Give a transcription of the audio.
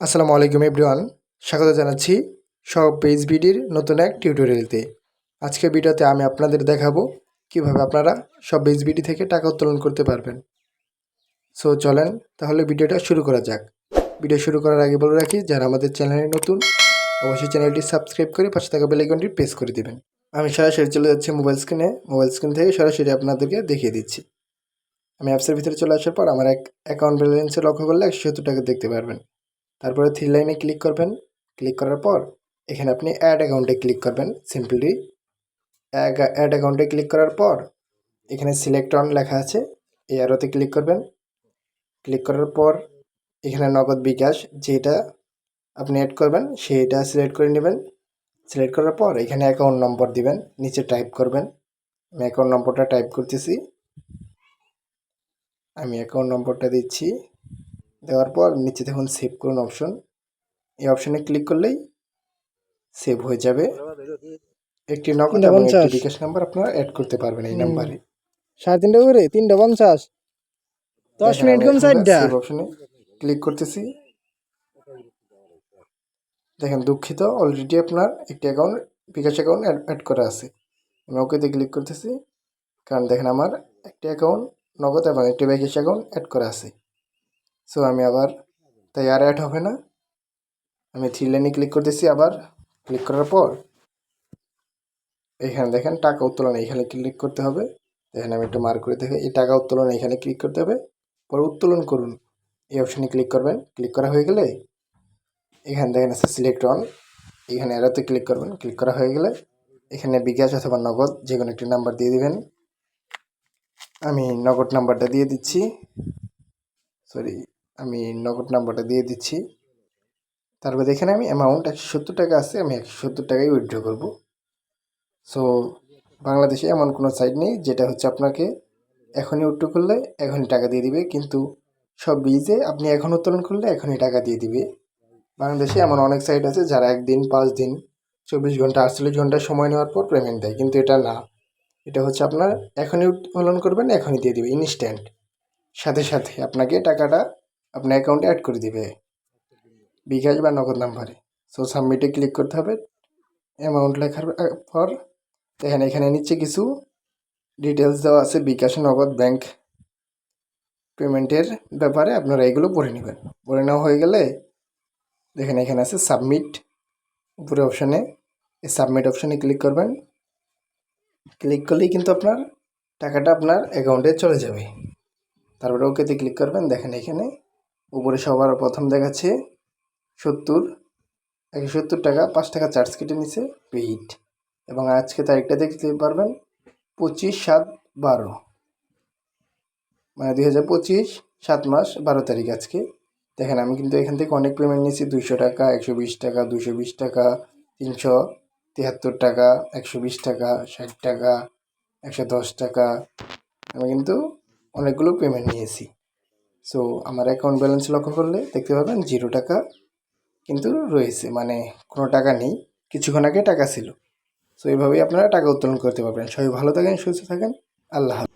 আসসালামু আলাইকুম এভরিওয়ান। স্বাগত জানাচ্ছি সব পেজ বিডির নতুন এক টিউটোরিয়ালতে। আজকে ভিডিওতে আমি আপনাদের দেখাবো কীভাবে আপনারা সব পেজ বিডি থেকে টাকা উত্তোলন করতে পারবেন। সো চলেন তাহলে ভিডিওটা শুরু করা যাক। ভিডিও শুরু করার আগে বলে রাখি, যারা আমাদের চ্যানেলে নতুন, অবশ্যই চ্যানেলটি সাবস্ক্রাইব করে পাশে থাকা বেলাইকনটি প্রেস করে দেবেন। আমি সরাসরি চলে যাচ্ছি মোবাইল স্ক্রিনে। মোবাইল স্ক্রিন থেকে সরাসরি আপনাদেরকে দেখিয়ে দিচ্ছি। আমি অ্যাপসের ভিতরে চলে আসার পর আমার এক অ্যাকাউন্ট ব্যালেন্সে লক্ষ্য করলে একশো সত্তর টাকা দেখতে পারবেন। তারপরে থ্রি লাইনে ক্লিক করবেন। ক্লিক করার পর এখানে আপনি অ্যাড অ্যাকাউন্টে ক্লিক করবেন সিম্পলি অ্যাড অ্যাকাউন্টে ক্লিক করার পর এখানে সিলেক্ট অন লেখা আছে, এই আরোতে ক্লিক করবেন। ক্লিক করার পর এখানে নগদ বিকাশ যেটা আপনি অ্যাড করবেন সেইটা সিলেক্ট করে নেবেন। সিলেক্ট করার পর এখানে অ্যাকাউন্ট নম্বর দিবেন, নিচে টাইপ করবেন। আমি অ্যাকাউন্ট নম্বরটা টাইপ করতেছি। আমি অ্যাকাউন্ট নম্বরটা দিচ্ছি। দেওয়ার পর নিচে দেখুন সেভ করুন অপশন এই অপশনে ক্লিক করলেই সেভ হয়ে যাবে। একটি নগদ এবং একটি বিকাশ নাম্বার আপনারা অ্যাড করতে পারবেন এই নাম্বারে সাড়ে তিনটা করে তিনটা পঞ্চাশ। দশ মিনিট কম চারটা। অপশনে ক্লিক করতেছি। দেখেন দুঃখিত অলরেডি আপনার একটি অ্যাকাউন্ট বিকাশ অ্যাকাউন্ট অ্যাড করা আছে। আমি ওকেতে ক্লিক করতেছি। কারণ দেখেন আমার একটি অ্যাকাউন্ট নগদ এবং একটি বিকাশ অ্যাকাউন্ট অ্যাড করা আছে। সো আমি আবার তাই আর অ্যাড হবে না। আমি থ্রি লাইনে ক্লিক করতেছি আবার। ক্লিক করার পর এখানে দেখেন টাকা উত্তোলন এখানে ক্লিক করতে হবে। দেখেন আমি একটু মার্ক করে দেখে, এই টাকা উত্তোলন এখানে ক্লিক করতে হবে। পরে উত্তোলন করুন। এই অপশানে ক্লিক করবেন। ক্লিক করা হয়ে গেলে এখানে দেখেন আছে সিলেক্ট অন এখানে এরাতে ক্লিক করবেন। ক্লিক করা হয়ে গেলে এখানে বিকাশ অথবা নগদ যে কোনো একটি নাম্বার দিয়ে দিবেন। আমি নগদ নাম্বারটা দিয়ে দিচ্ছি। সরি আমি নগদ নাম্বারটা দিয়ে দিচ্ছি। তারপর এখানে আমি অ্যামাউন্ট একশো সত্তর টাকা আছে, আমি একশো সত্তর টাকাই উইথড্র করব। সো বাংলাদেশে এমন কোনো সাইট নেই যেটা হচ্ছে আপনাকে এখনই উইথড্র করলে এখনই টাকা দিয়ে দিবে, কিন্তু সব বীজে আপনি এখন উত্তোলন করলে এখনই টাকা দিয়ে দিবে। বাংলাদেশে এমন অনেক সাইট আছে যারা একদিন পাঁচ দিন চব্বিশ ঘণ্টা, আটচল্লিশ ঘণ্টা সময় নেওয়ার পর পেমেন্ট দেয়, কিন্তু এটা না। এটা হচ্ছে আপনার এখনই উত্তোলন করবেন, এখনই দিয়ে দিবে ইনস্ট্যান্ট সাথে সাথে আপনাকে টাকাটা আপনার অ্যাকাউন্টে অ্যাড করে দিবে। বিকাশ বা নগদ নাম্বারে সো সাবমিটে ক্লিক করতে হবে। অ্যামাউন্ট লেখার পর দেখেন এখানে নিচে কিছু ডিটেলস দেওয়া আছে। বিকাশ নগদ ব্যাংক পেমেন্টের ব্যাপারে আপনারা এগুলো পড়ে নেবেন। পড়ে নেওয়া হয়ে গেলে দেখেন এখানে আছে সাবমিট উপরে অপশানে এই সাবমিট অপশানে ক্লিক করবেন। ক্লিক করলেই কিন্তু আপনার টাকাটা আপনার অ্যাকাউন্টে চলে যাবে। তারপরে ওকেতে ক্লিক করবেন। দেখেন এখানে উপরে সবার প্রথম দেখাচ্ছে সত্তর। একশো সত্তর টাকা, পাঁচ টাকা চার্জ কেটে নিছে পেইড এবং আজকে তারিখটা দেখতে পারবেন, পঁচিশ সাত বারো। মানে দুই হাজার পঁচিশ, সাত মাস, বারো তারিখ আজকে। দেখেন, আমি কিন্তু এখান থেকে অনেক পেমেন্ট নিয়েছি, দুইশো টাকা, একশো বিশ টাকা দুশো বিশ টাকা, তিনশো তিয়াত্তর টাকা, একশো বিশ টাকা, ষাট টাকা, একশো দশ টাকা। আমি কিন্তু অনেকগুলো পেমেন্ট নিয়েছি। সো আমার অ্যাকাউন্ট ব্যালেন্স লক্ষ্য করলে দেখতে পাবেন জিরো টাকা কিন্তু রয়েছে মানে কোনো টাকা নেই, কিছুক্ষণ আগে টাকা ছিল। সো এইভাবেই আপনারা টাকা উত্তোলন করতে পারবেন। সবাই ভালো থাকেন, সুস্থ থাকেন। আল্লাহ।